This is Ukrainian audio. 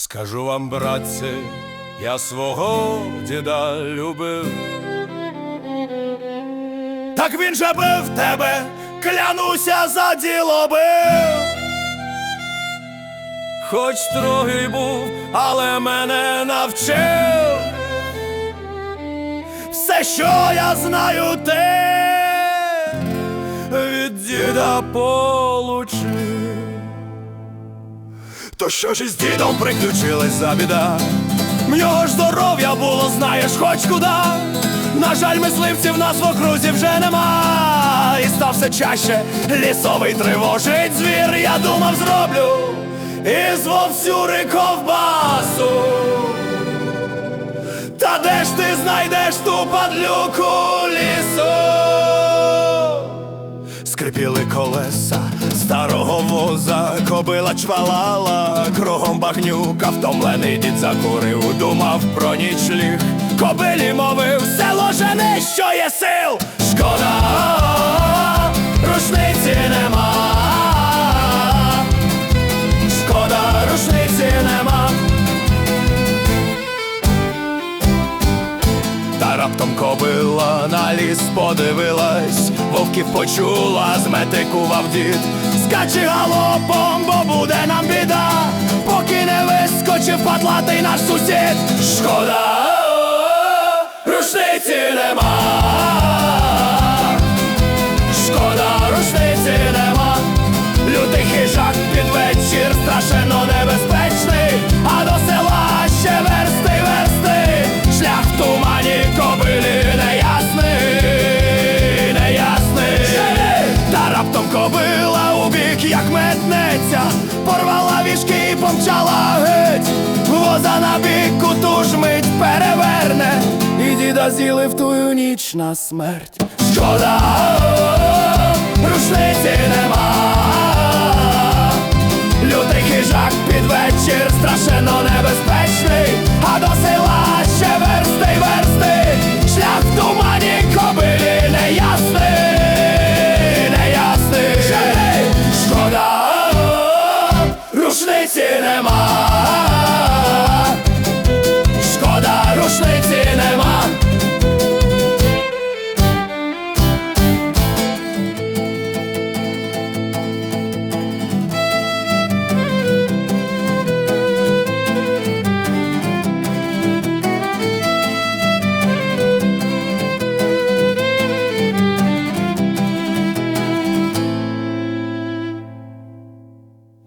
Скажу вам, братці, я свого діда любив. Так він же бив тебе, клянуся за діло бив. Хоч строгий був, але мене навчив. Все, що я знаю, те від діда получив. То що ж із дідом приключилась за біда? В нього ж здоров'я було, знаєш, хоч куда. На жаль, мисливців нас в окрузі вже нема. І став все чаще лісовий тривожить звір. Я думав, зроблю із вовсюри ковбасу. Та де ж ти знайдеш ту падлюку лісу? Скрипіли колеса старого воза, кобила чвалала, кругом багнюка, втомлений дід закурив, думав про нічліг. Кобилі мовив, село жени, що є сил. Шкода, рушниці нема. Шкода, рушниці нема. Та раптом кобила на ліс подивилась, вовків почула, зметикував дід. Скачи галопом, бо буде нам біда, поки не вискочив патлатий наш сусід. Шкода, рушниці нема. Метнеться, порвала вішки і помчала геть. Воза на біку ту ж мить переверне, і діда з'їли в тую ніч на смерть. Шкода, рушниці нема. Лютий хижак під вечір страшенно небезпечний, а до